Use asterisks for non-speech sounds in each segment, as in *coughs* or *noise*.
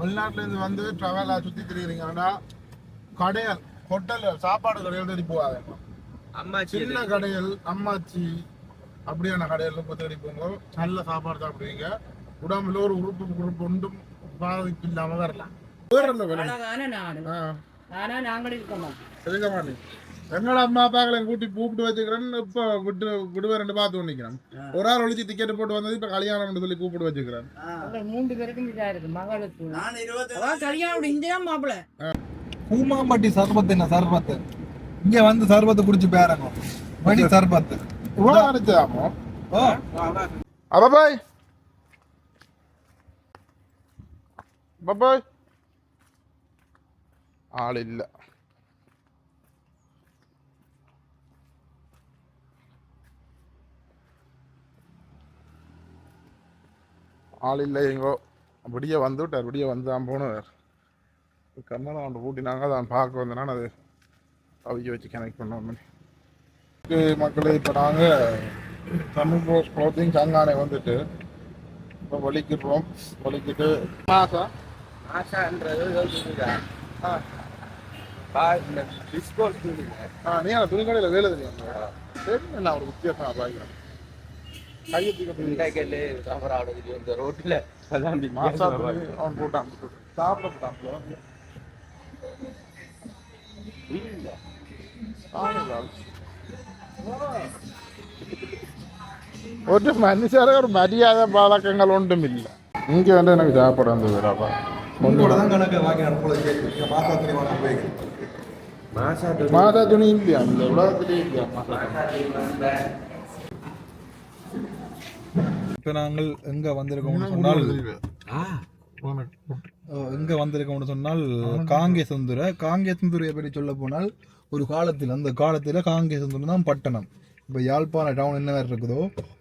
வெளிநாட்டுல இருந்து வந்து ட்ராவலா சுத்தி திரியுறீங்கன்னா கடைகள் ஹோட்டல் சாப்பாடு கடைகள் தேடி போகாதீங்க. அம்மா சின்ன கடைகள் அம்மாச்சி அப்படியான கடைகள் போய் தேடி போங்க நல்ல சாப்பாடு சாப்பிடுவீங்க. உடம்புல ஒரு உறுப்பு உறுப்பு ஒன்றும் பாதிப்பு இல்லாம வரலாம் வேற ஆ, ஆனா நாங்கள் இருக்க மாட்டோம் இருக்க மாட்டேன் எங்களோட அம்மா அப்பாக்களை கூட்டி கூப்பிட்டு வச்சுக்கிறேன்னு இப்போ விட்டு விடுவேன் பார்த்து நிற்கிறேன் ஒரு ஆள் ஒழிச்சு டிக்கெட் போட்டு வந்தது இப்போ கல்யாணம்னு சொல்லி கூப்பிட்டு வச்சுக்கிறேன். மூன்று பேருக்கும் இதா இருக்கு மகளுக்கு நான் இருபத்தி அதான் கல்யாணம் இந்தியா மாப்பிள்ள கூமாம்பட்டி சர்பத்து என்ன சர்பத்து? இங்க வந்து சர்பத்து குடிச்சு பேரங்க மணி சர்பத்து. இவ்வளோ அடிச்சாமோ ஓ அப்பாய். பாய் ஆள் இல்ல. ஆள் இல்லை எங்கோ. அப்படியே வந்து விட்டார் அப்படியே வந்து தான் போனார் கன்னடம் ஒன்று கூட்டினாங்க தான் பார்க்க வந்தேன்னா அது அவிக்க வச்சு கனெக்ட் பண்ணோம் மக்களே இப்போ நாங்கள் தமிழ் ரோஸ் க்ளோத்திங் சங்கானை வந்துட்டு இப்போ வலிக்கிறோம் வலிக்கிட்டு மாசா? சொல்லுங்க ஆ. சொல்லுங்க ஆ நீ அந்த துணி கடையில் வேலை தெரியும்? சரி நான் ஒரு வித்தியாசம் பாய்க்கிறேன் கையை தூக்கி இன்றைக்கல்லு சாப்பிடாடுது இந்த ரோட்டில் அதான் மாசா துணி அவன் போட்டான் சாப்பிட போட்டான் ഒരു മനുഷ്യരെ ഒരു മര്യാദ പഴക്കങ്ങൾ ഒന്നുമില്ല എനിക്ക് വേണ്ട എനിക്ക് ചാപ്പിടാൻ തോന്നില്ലപ്പാ உங்களோட தான் கணக்கு வாங்கி இப்போ நாங்கள் எங்க வந்திருக்கோம்னு சொன்னால் எங்க வந்திருக்கோம்னு சொன்னால் காங்கேசந்துரை காங்கேசந்துரையை பற்றி சொல்ல போனால் ஒரு காலத்தில் அந்த காலத்தில் காங்கேசந்துரை தான் பட்டணம். இப்போ யாழ்ப்பாண டவுன் என்ன மாதிரி இருக்குதோ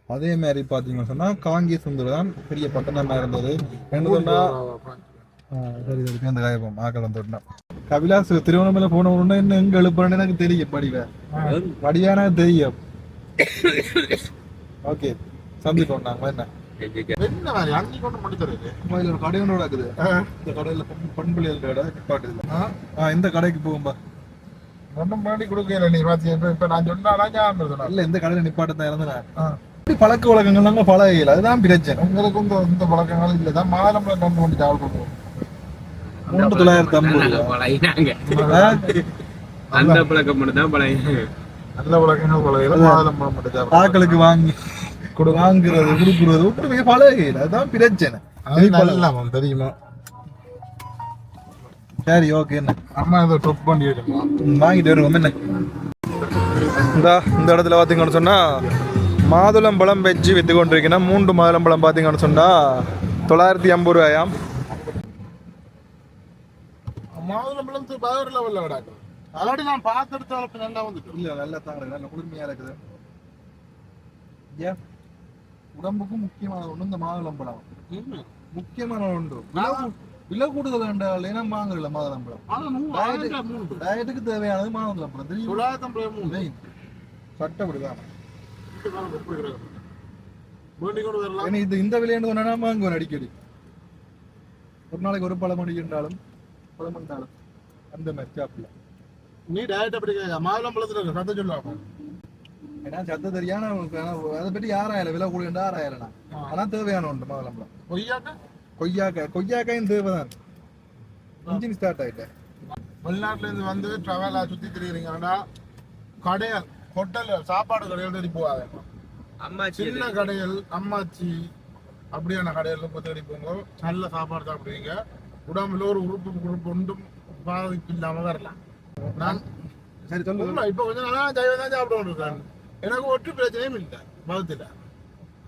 அதே மாதிரி பார்த்தீங்கன்னு சொன்னால் காங்கேசந்துரை தான் பெரிய பட்டணமாக இருந்தது. என்ன சொன்னா ஆ, சரி சரி அந்த காயப்போம். ஆக்கள் வந்துட்டோம் கபிலாஸ் திருவண்ணாமலை போன உடனே என்ன எங்க எழுப்புறேன்னு எனக்கு தெரியும் படிவ. படியானா தெரியும். *coughs* ஓகே சந்திப்போம் நாங்க என்ன? என்ன மாதிரி அங்கி கொண்டு இதுல ஒரு கடை ஒன்று இருக்குது இந்த கடையில பெண் பெண் பிள்ளைகள் கடை நிப்பாட்டுது ஆ இந்த கடைக்கு போகும்பா ஒன்றும் பண்ணி கொடுக்கல நீ பாத்தி இப்ப நான் சொன்னானா ஞாபகம் சொன்னா இல்ல இந்த கடையில நிப்பாட்ட தான் இருந்தேன் பழக்க வழக்கங்கள் நாங்க பழகல அதுதான் பிரச்சனை. உங்களுக்கு இந்த இந்த பழக்கங்கள் இல்லதான் மாதம் கொண்டு வந்து சாப்பிட போகும் மூன்று தொள்ளாயிரத்தி ஐம்பது? அந்த பழக்கம் மட்டும் தான் பழகினாங்க. நல்ல பழக்கங்கள் பழகல மாதம் மட்டும் வாங்கி கொடு வாங்குறது கொடுக்குறது ஒன்றுமே பழகல அதுதான் பிரச்சனை. அது நல்ல தெரியுமா? சரி ஓகே என்ன? அம்மா இதை ட்ரிப் பண்ணி வாங்கிட்டு வருவோம் என்ன? இந்த இந்த இடத்துல பார்த்தீங்கன்னு சொன்னால் மாதுளம்பழம் வெஜ்ஜி விற்று கொண்டிருக்கீங்கன்னா மூன்று மாதுளம்பழம் பார்த்தீங்கன்னு சொன்னால் தொள்ளாயிரத்தி ஐம்பது ரூபாயாம். மாதுளம்பழம் பதினோரு லெவல்ல விடாது அல்லாடி நான் பார்த்துட்டு நல்லா வந்துட்டு இல்லை நல்லா தாங்க நல்ல குளிர்மையாக இருக்குது. ஏன்? உடம்புக்கும் முக்கியமான ஒன்று இந்த மாதுளம்பழம். முக்கியமான ஒன்று. விலை கூடுதல் வேண்டாம் ஏன்னா வாங்கல மாதுளம்பழம். டயட்டுக்கு தேவையானது மாதுளம்பழம். தெரியும் மெயின் சட்டப்படிதான். இது இந்த விலையாண்டு ஒன்றா வாங்குவேன் அடிக்கடி. ஒரு நாளைக்கு ஒரு பழம் அடிக்கின்றாலும் பழம் பண்ணாலும் அந்த மாதிரி சாப்பிடல நீ டயட் அப்படி மாதுளம்பழத்துல சத்த சொல்லாம. ஏன்னா சத்த தெரியான அதை பற்றி யாராயிரம் விலை கூடுகின்ற ஆறாயிரம் ஆனா தேவையான ஒன்று மாதுளம்பழம் கொய்யாக்க? கொய்யாக்காய் கொய்யாக்காயும் தேவைதான். இன்ஜின் ஸ்டார்ட் ஆயிட்டேன் வெளிநாட்டுல இருந்து வந்து ட்ராவலா சுத்தி திரியுறீங்கன்னா கடைகள் ஹோட்டல் சாப்பாடு கடைகள் தேடி போகாதீங்க அம்மா சின்ன கடைகள் அம்மாச்சி. அப்படியான கடைகள் போய் தேடி போங்க. நல்ல சாப்பாடு சாப்பிடுவீங்க. உடம்புல ஒரு உறுப்பு உறுப்பு ஒன்றும் பாதிப்பு இல்லாம வரலாம். நான் சரி சொல்லு உண்மை, இப்ப கொஞ்ச நாளா ஜைவம் தான் சாப்பிட இருக்கேன் எனக்கு ஒற்று பிரச்சனையும் இல்லை மதத்துல.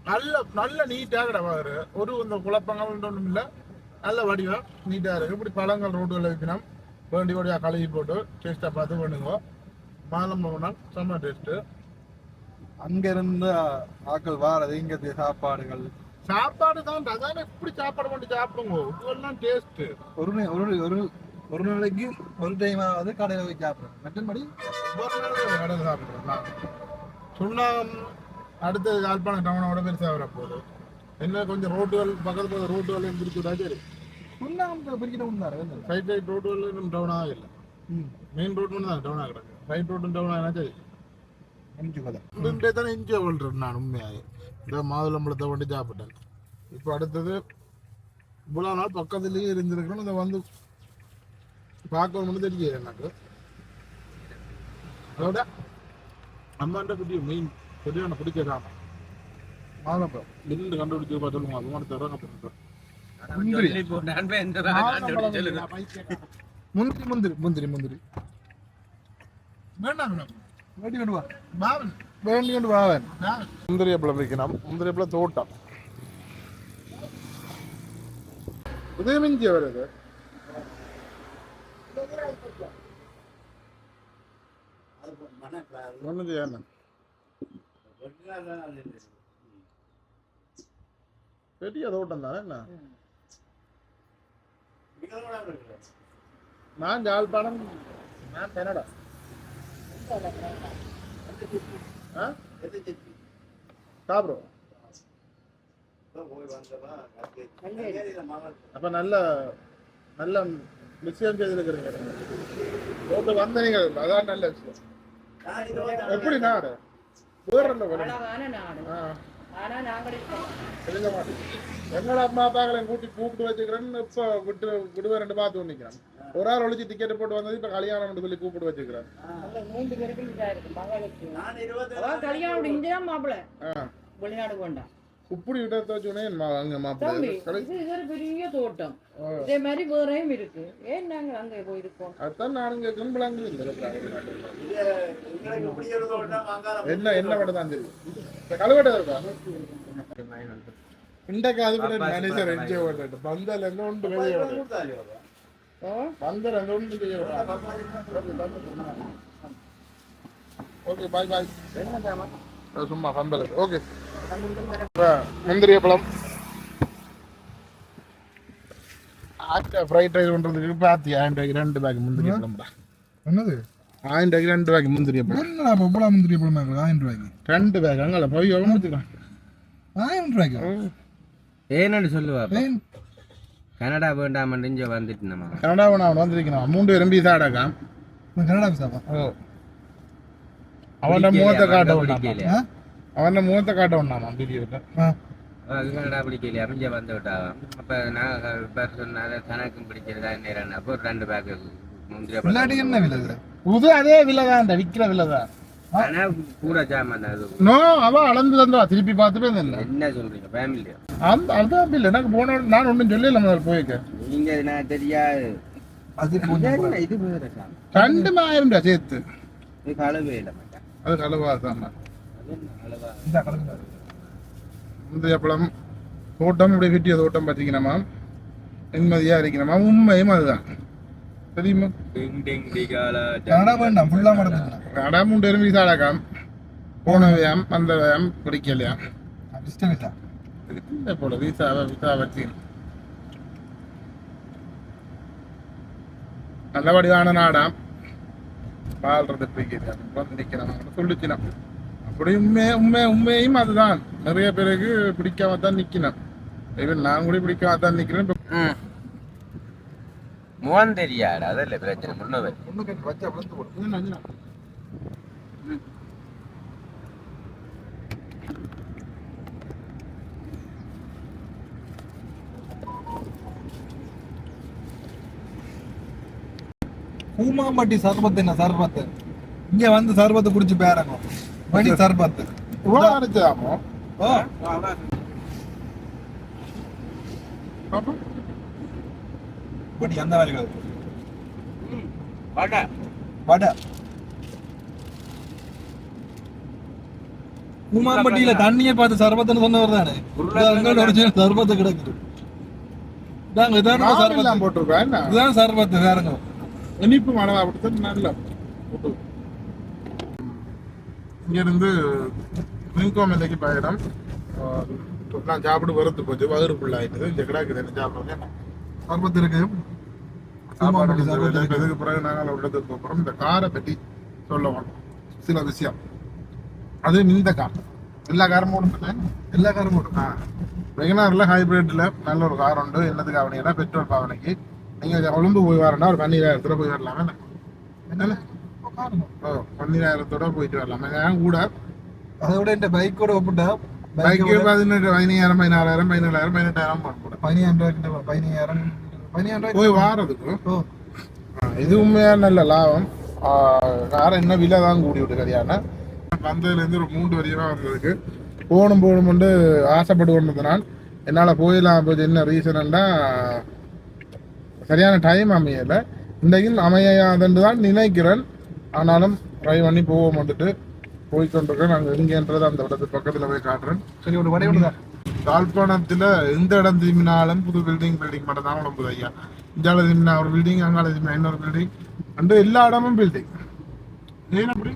நல்ல நல்ல நீட்டா கிடப்பாரு. ஒரு இந்த குழப்பங்கள் ஒன்றும் இல்லை. நல்ல வடிவம் நீட்டா இருக்கு. இப்படி பழங்கள் ரோடுகளில் வைக்கணும் வேண்டி வடியா கழுவி போட்டு டேஸ்டா பார்த்து பண்ணுங்க மாலம் போனால் செம்ம டேஸ்ட்டு அங்க இருந்த ஆக்கள் வாரது இங்க சாப்பாடுகள். சாப்பாடு தான் அதானே இப்படி சாப்பாடு பண்ணி சாப்பிடுங்க. இதெல்லாம் டேஸ்ட் ஒரு ஒரு ஒரு ஒரு நாளைக்கு ஒரு டைம் ஆகுது கடையில் போய் சாப்பிடுறோம் மற்றபடி ஒரு நாளைக்கு கடையில் சாப்பிடுறோம். நான் சுண்ணாகம் அடுத்த யாழ்ப்பாணம் டவுனோட பெருசாக வர போகுது. என்ன கொஞ்சம் ரோட்டுகள் பக்கத்து பக்கத்து ரோட்டுகளையும் பிடிச்சுட்டா சரி. சுண்ணாம்பு பிரிக்கிற உண்டாரு சைட் ரைட் ரோடு இன்னும் டவுன் ஆகல மெயின் ரோடு ஒன்று தான் டவுன் ஆகிடக்கு ரைட் ரோடு டவுன் ஆகினா சரி. இன்றைய தானே இஞ்சி வாழ்றேன் நான் உண்மையாக இந்த மாதுளம்பழத்தை கொண்டு சாப்பிட்டேன். இப்போ அடுத்தது இவ்வளோ நாள் பக்கத்துலேயே இருந்திருக்கணும். இதை வந்து பார்க்கணும்னு தெரியல எனக்கு. அதோட அம்மாண்ட குட்டி மெயின் சரியான பிடிக்கிறாங்க மாதுளம்பழம் நின்று கண்டுபிடிச்சு பார்த்து சொல்லுங்க அது மாதிரி தர முந்திரி. முந்திரி முந்திரி முந்திரி முந்திரி. வேண்டாம் வேண்டி கொண்டு வா. பாவன் வேண்டி கொண்டு பாவன் முந்திரிய பழம் வைக்கணும். முந்திரிய பழம் தோட்டம். உதயமிஞ்சி வருது ஒன்றும் செய்யணும் பெரிய தோட்டம் தானே என்ன? நான் யாழ்ப்பாணம் நான் கனடா. ஆ? சாப்பிடுவோம் அப்ப நல்ல நல்ல நிச்சயம் செய்திருக்கிறீங்க. வந்த நீங்கள் அதான் நல்ல விஷயம். எப்படி நாடு? வேற எங்களோட அம்மா அப்பாக்களை கூட்டி கூப்பிட்டு வச்சுக்கிறேன்னு இப்ப விட்டு விடுவேன் ரெண்டு பார்த்து நிக்கிறேன் ஒரு ஆள் ஒழிச்சு டிக்கெட் போட்டு வந்தது இப்ப கல்யாணம் சொல்லி கூப்பிட்டு வச்சுக்கிறேன். கல்யாணம் மாப்பிள்ள. ஆ. வெளிநாடு கொண்டான் இப்படி விட்டு வச்சுனே அங்க மாப்பிள்ளை இது பெரிய தோட்டம். இதே மாதிரி வேறையும் இருக்கு. ஏன் நாங்க அங்க போயிருக்கோம் அதான் நானும் கேட்கணும் என்ன என்ன மட்டும் தான் தெரியும்? கழுவட்டை இருக்கா? இன்றைக்கு அது கூட மேனேஜர் என்ஜாய் பண்ணிட்டு பந்தல் எங்க உண்டு வெளியே பந்தல் எங்க உண்டு வெளியே ஓகே பாய் பாய். சும்மா பந்தல் ஓகே. முந்திரிய பழம். ஆச்சா ஃப்ரைட் ரைஸ் பண்ணுறதுக்கு பார்த்தி ஆயிரம் ரூபாய்க்கு ரெண்டு பேக் முந்திரிய பழம்டா என்னது? ஆயிரம் ரூபாய்க்கு ரெண்டு பேக் முந்திரிய பழம். என்னடா இப்போ இவ்வளோ முந்திரி பழம் இருக்கு ஆயிரம் ரூபாய்க்கு. ரெண்டு பேக் அங்கே போய் எவ்வளோ முடிச்சுக்கலாம்? ஆயிரம் ரூபாய்க்கு? ஏன்னு சொல்லுவா கனடா வேண்டாம் இங்க வந்துட்டு நம்ம கனடா நான் வந்திருக்கணும் மூன்று அடக்கா நான் கனடா விசாவா அவன முகத்தை காட்ட வேண்டாமா பிடிக்கலையா அவன முகத்தை காட்ட ஆ அவனுக்கு கனடா பிடிக்கலையா இங்க வந்து விட்டாவான் அப்ப நான் இப்ப சொன்னால தனக்கும் பிடிக்கிறதா நேரம் அப்போ ஒரு ரெண்டு பேக் முந்திரி என்ன விலை புது அதே விலை தான் விற்கிற விலை தான் கூட சாமான் அது நோ அவ அளந்து தந்தா திருப்பி பார்த்துட்டு என்ன சொல்றீங்க ஃபேமிலியா அந்த அதுதான் இல்லை எனக்கு போன நான் ஒன்றும் சொல்லல முதல்ல போயிருக்க நீங்க நான் தெரியாது அது இது ரெண்டு ஆயிரம் ரூபாய் சேர்த்து கலவே இல்லை. அது தான். அளவா கலந்து முந்தைய பழம் தோட்டம் இப்படி கட்டிய தோட்டம் பார்த்தீங்கன்னா நிம்மதியா இருக்கிறமா உண்மையும் அதுதான். தெரியுமா? வேண்டாம் ஃபுல்லாக மடக்குதுண்ணா கனடா மூன்று பேரும் விசாடாக்காம் போனவையாம் வந்தவையாம் பிடிக்கலையாம் இல்லை போல விசா விசா வச்சு நல்லபடியான நாடாம். வாழ்றது பிடிக்கிறது வந்து நிற்கிறவங்க சொல்லிச்சினான் அப்படி உண்மை உண்மை உண்மையும் அதுதான். நிறைய பேருக்கு பிடிக்காம தான் நிற்கணும் ஈவன் நான் கூட பிடிக்காம தான் நிற்கிறேன் முகம் தெரியாது அதல்ல பிரச்சனை முன்னவர் கட்டி வச்சா விழுந்து போடும். கூமாம்பட்டி சர்பத்து என்ன? சர்பத்து. இங்க வந்து சர்பத்து குடிச்சு பேரங்கும் அரைச்சாமோ ஓ பாப்போம் வடி. கூமாம்பட்டியில தண்ணியை பார்த்து சர்பத்துன்னு சொன்னவர் தானே? ஒரிஜினல் சர்பத்து கிடக்குது. இதாங்க இதான் சர்பத்து. சர்பத்து வேறங்க. இனிப்பு மனதா கொடுத்து நல்ல. இங்கிருந்து மின்கோமலைக்கு பயணம். நான் சாப்பிட்டு வரத்து போச்சு. வயிறு ஃபுல்லாயிட்டது இந்த கிடாக்கு என்ன சாப்பிடுறேன் சர்பத்து இருக்கு சாப்பாடு பிறகு நாங்கள் ஒரு இடத்துக்கு போகிறோம் இந்த காரை பற்றி சொல்ல வேணும் சில விஷயம். அது இந்த கார். எல்லா காரும் போட்டு எல்லா காரும் போடும் ஆ. வெகனாரில் ஹைப்ரிட்டில் நல்ல ஒரு கார் உண்டு. என்னத்துக்கு அவனிங்கன்னா பெட்ரோல் பாவனைக்கு. நீங்கள் கொழும்பு போய் வரேன்னா ஒரு பன்னீராயிரத்தோட போய் வரலாமே என்ன? ஓ பன்னீராயிரத்தோட போயிட்டு வரலாமே? ஏன் கூட? அதை விட இந்த பைக்கோட ஒப்பிட்டா பைக்கு பதினெட்டு பதினாயிரம் பதினாலாயிரம் பதினேழாயிரம் பதினெட்டாயிரம் கூட கிட்ட வரும். பதினாயிரம் பதினாயிரம் ரூபாய் போய் வாரதுக்கு? இது உண்மையா நல்ல லாபம். காரை என்ன விலை தான் கூடி விட்டு கரியான வந்ததுலேருந்து ஒரு மூன்று வரையும் வந்ததுக்கு. போகணும் போகணும்னு ஆசைப்பட்டு கொண்டதுனால் என்னால் போயிடலாம் போச்சு என்ன ரீசன்னா சரியான டைம் அமையலை. இன்றைக்கும் அமையாதென்று தான் நினைக்கிறேன். ஆனாலும் ட்ரை பண்ணி போக வந்துட்டு. போய்கொண்டிருக்கேன் நாங்கள் எங்கேன்றது அந்த இடத்துக்கு பக்கத்தில் போய் காட்டுறேன். சரி ஒரு வடை தான் யாழ்ப்பாணத்தில் எந்த இடம் திரும்பினாலும் புது பில்டிங் பில்டிங் மட்டும் தான் உடம்புது ஐயா. இந்தியாவில் திரும்பினா ஒரு பில்டிங் அங்கால திரும்பினா இன்னொரு பில்டிங் அண்டு எல்லா இடமும் பில்டிங் ஏன் அப்படி?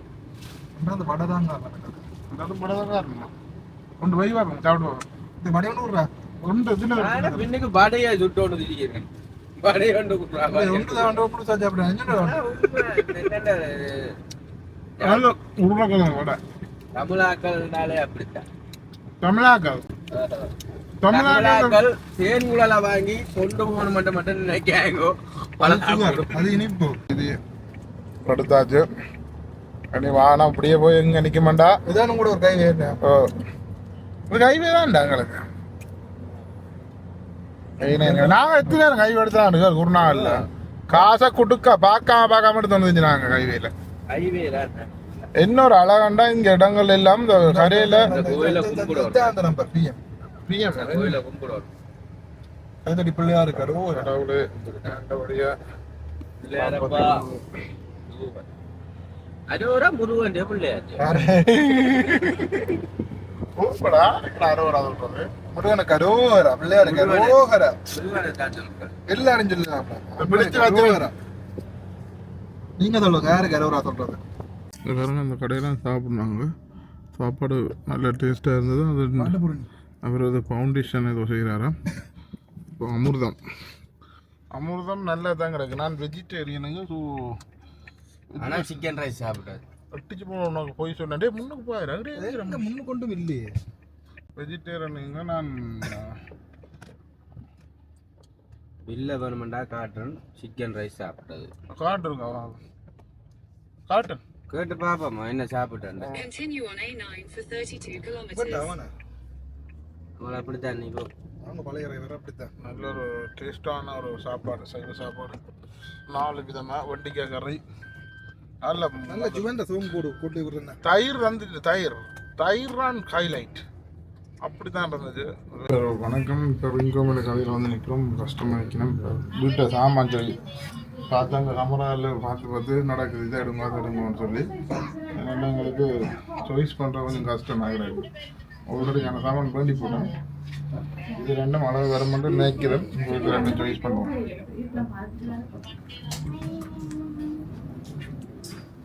அந்த வடை தாங்க அது படம் கொண்டு போய் வாங்க சாப்பிடுவாங்க இந்த வடையோடு விடுறா ஒன்று இதில் பின்னுக்கு சுட்டு சுட்டோன்னு திரிக்கிறேன் தமிழாக்கள்னாலே அப்படித்தான் தமிழாக்கள் தேன் வாங்கி போகணும் மட்டும் மட்டும் நினைக்காங்கோ அது இனிப்பு இது படுத்தாச்சு அடி வானம் அப்படியே போய் எங்க நிக்க மாட்டா இதான் கூட ஒரு கை வேறு ஓ ஒரு கைவே தான்டா எங்களுக்கு ஐயனே, நாங்க எத்தனை நேரம் கை எடுத்தாங்க குருணா இல்ல. காசை கொடுக்க பார்க்காம பார்க்காம எடுத்து வந்து நாங்க கைவேல ஹைவே இன்னொரு அழகாண்டா இங்க இடங்கள் எல்லாம் இந்த கரையில கடவுளே பிள்ளையாரப்பா அரோரா முருகன் பிள்ளையாச்சு. ஓப்படா அறுபடா சொல்றது முருகன கரோகரா பிள்ளையாரு கரோகரா முருகனை தான் சொல்றேன் எல்லாரும் சொல்லுங்க நீங்க சொல்லுங்க யாரு கரோகரா சொல்றது? பாருங்க அந்த கடையெல்லாம் சாப்பிட்னாங்க. சாப்பாடு நல்ல டேஸ்ட்டாக இருந்தது. அது அவர் அது ஃபவுண்டேஷன் ஏதோ செய்கிறாராம் இப்போ அமிர்தம். அமிர்தம் நல்லா தான் கிடக்கு நான் வெஜிடேரியனுங்க ஸோ ஆனா சிக்கன் ரைஸ் சாப்பிட்டாரு. அட்டிச்சு போன உனக்கு போய் சொன்னேன். டே முன்னுக்கு போயிடுறேன் முன்னு கொண்டும் இல்லையே. வெஜிடேரியனுங்க நான் பில்ல வேணுமெண்டா காட்டுறேன் சிக்கன் ரைஸ் சாப்பிட்டது. காட்டுருங்க அவன் காட்டு கேட்டு பாப்போமா. என்ன சாப்பிட்டேன்? Continue on A9 for 32 but kilometers. அவன? அவளை அப்படித்தான் நீ போ. அவங்க பழைய அப்படித்தான். நல்ல ஒரு டேஸ்டான ஒரு சாப்பாடு சைவ சாப்பாடு. நாலு விதமாக வெண்டிக்காய் கறி. நல்ல நல்ல ஜுவந்த சோம் போடு கூட்டி விடுறேன் தயிர் வந்துட்டு தயிர் தயிர் தான் ஹைலைட் அப்படி தான் இருந்தது. வணக்கம் இப்போ இங்கோமேல கதையில் வந்து நிற்கிறோம் கஷ்டமாக வைக்கணும் வீட்டை சாமான் சொல்லி பார்த்தாங்க கமராவில் பார்த்து பார்த்து நடக்குது. இதை எடுங்க அதை எடுங்கன்னு சொல்லி. அதனால எங்களுக்கு சாய்ஸ் பண்ணுறது கொஞ்சம் கஷ்டம் ஆகிறது ஒவ்வொருக்கான சாமான் வேண்டி போட்டோம். இது ரெண்டும் அளவு வர மட்டும் நினைக்கிறேன் உங்களுக்கு ரெண்டும் சாய்ஸ் பண்ணுவோம்.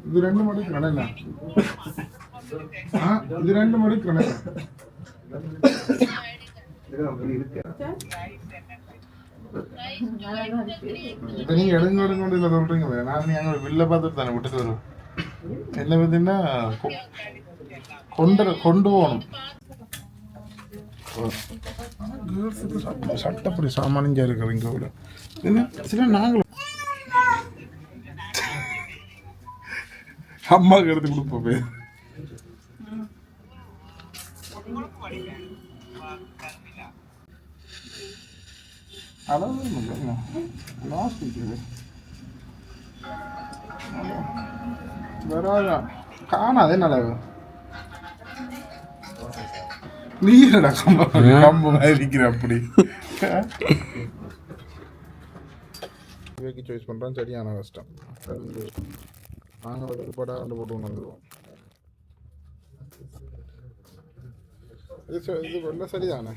இது ரெண்டு மட்டும் கடை இது ரெண்டு மட்டும் கடை இப்ப நீங்க எடுங்க எடுங்க இல்ல சொல்கிறீங்களே நான் நீங்கள் வில்ல பார்த்துட்டு தானே விட்டுட்டு வருவோம் என்ன பார்த்தீங்கன்னா கொண்டு கொண்டு போகணும். சட்டப்படி சாமானியா இருக்கிறீங்க என்ன? சில நாங்களும் அம்மாவுக்கு எடுத்து கொடுப்போமே. பேர் அளவு லாஸ்ட் இது வராதா? காணாதே நல்லது நீ என்னடா கம்பு கம்பு மாதிரி அப்படி. சாய்ஸ் சரியான கஷ்டம். நாங்கள் வந்து படம் வந்து போட்டு கொண்டு வந்துடுவோம் இது ச- இது வெள்ள சரிதானே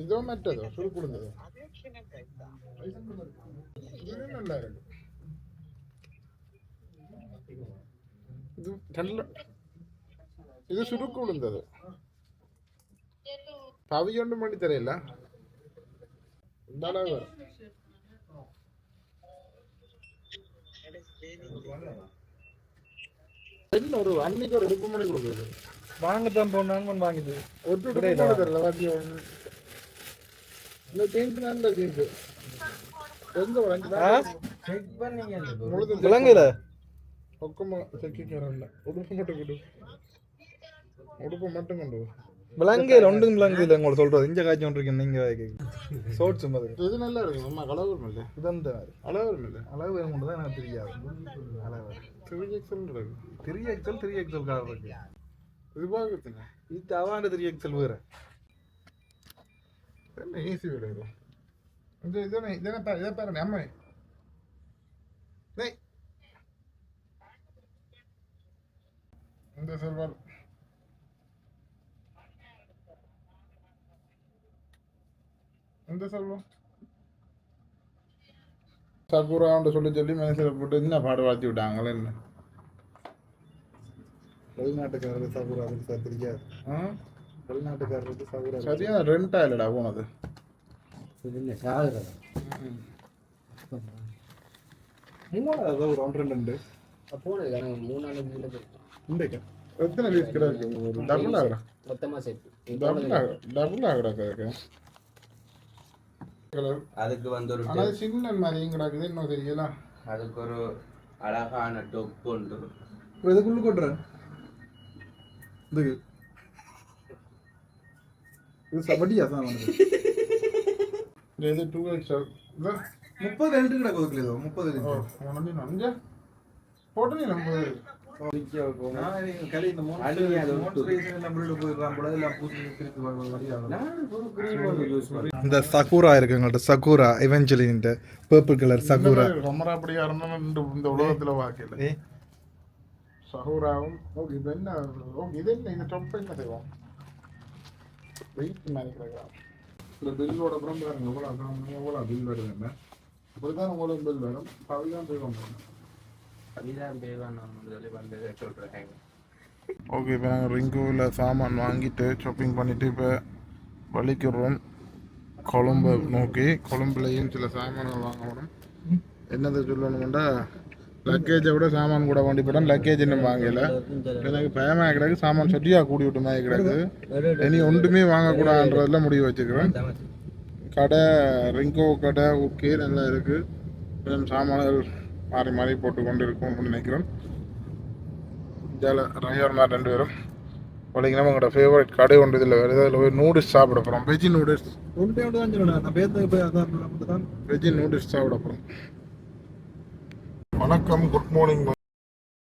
இதோ மற்றதோ சுருக்குடுந்ததோ இது நல்லா இருக்கு இது நல்ல இது சுருக்கு விழுந்தது പവിയൊണ്ടും വേണ്ടി തരയില്ല എന്താണ് ஒரு அன்னைக்கு ஒரு எடுப்பு மணி கொடுக்குறது வாங்கத்தான் போனாங்க வாங்கிது ஒரு தெரியல வாத்தியம் இந்த சேஞ்ச் நல்ல சேஞ்ச் எங்க வாங்கினா செக் பண்ணீங்க முழுது விலங்குல? பக்கமா செக்கிக்கிறேன் உடுப்பு மட்டும் கொடு. உடுப்பு மட்டும் கொண்டு வா. விலங்கையில் ஒன்றும் விலங்கையில் உங்களை சொல்றது. இங்க காய்ச்சி ஒன்றிருக்கேன் நீங்க சோட்ஸ் மாதிரி இது நல்லா இருக்கு அம்மா கலவரம் இல்லை? இது அந்த அளவரம் இல்லை? அளவு கொண்டு தான் எனக்கு தெரியாது. அளவு. த்ரீ எக்ஸல் இருக்கு three axle three axle car இருக்கு. இது பார்க்குறதுங்க இது அவாண்டு த்ரீ எக்ஸல் வேற. என்ன ஈஸி விட இது? இந்த இதனை இதனை பாரு இதை பாரு அம்மா. டேய். இந்த செல்வார் இந்த செல்வம் சகுரான்னு சொல்லி சொல்லி மனசில் போட்டு என்ன பாடு வாழ்த்தி விட்டாங்களே என்ன வெளிநாட்டுக்காரருக்கு சகுரா அதுக்கு தெரியாது ஆ வெளிநாட்டுக்காரருக்கு சகுரா சரியா ரெண்டா இல்லடா போனது எத்தனை டபுள் ஆகுறா டபுள் ஆகுற கலர் அதுக்கு வந்து ஒரு ஆனால் சின்ன மாதிரி கிடக்குது இன்னும் தெரியல. அதுக்கு ஒரு அழகான டொப்பு உண்டு இதுக்குள்ள கொட்டுறேன் இதுக்கு. இது சபடியா தான் வந்து. *laughs* இது டூ எக்ஸ் முப்பது ரெண்டு கிடக்கு ஒதுக்கல ஏதோ முப்பது நஞ்சா? போட்டு நீ நம்ம இந்த சகுரா இருக்கு எங்கள்கிட்ட சகுரா இந்த பர்பிள் கலர் சகுரா. ரொம்ப அப்படியா இருந்தாலும் இந்த உலகத்தில் வாக்கல ஏ? சஹூராவும் ஓகே இது என்ன? ஓகே இது என்ன? இந்த டொப் என்ன செய்வோம் வெயிட் கிடக்கலாம் இந்த பில்லோட அப்புறம் பாருங்க எவ்வளோ அப்புறம் எவ்வளோ பில் வருது என்ன இப்படிதான் உங்களுக்கு பில் வரும். அதுதான் கொண்டு அதுதான் சொல்லி சொல்கிறேன் ஓகே இப்போ நாங்கள் ரிங்கோவில் சாமான் வாங்கிட்டு ஷாப்பிங் பண்ணிவிட்டு இப்போ வலிக்கிறோம். கொழம்பு நோக்கி. கொழம்புலையும் சில சாமான்கள் வாங்கணும். என்னதை சொல்லணும்டா? லக்கேஜை விட சாமான் கூட வண்டி போட்டோம் லக்கேஜ் இன்னும் வாங்கல. எனக்கு பயமாக கிடக்கு. சாமான் சட்டியாக கூடி விட்ட மாதிரி கிடக்கு. இனி ஒன்றுமே வாங்கக்கூடாதுன்றதுல முடிவு வச்சுக்கிறேன் கடை ரிங்கோ கடை ஓகே நல்லா இருக்குது சாமான்கள் மாறி மாறி போட்டு கொண்டு இருக்கும் அப்படின்னு நினைக்கிறேன் ஜால மாதிரி ரெண்டு பேரும். வழிங்கன்னா உங்களோட ஃபேவரட் கடை ஒன்று இதில் வருது அதில் போய் நூடுல்ஸ் சாப்பிட போகிறோம் வெஜ்ஜி நூடுல்ஸ் ஒன்றே தான் வெஜ்ஜி நூடுல்ஸ் சாப்பிட போகிறோம் வணக்கம் குட் மார்னிங்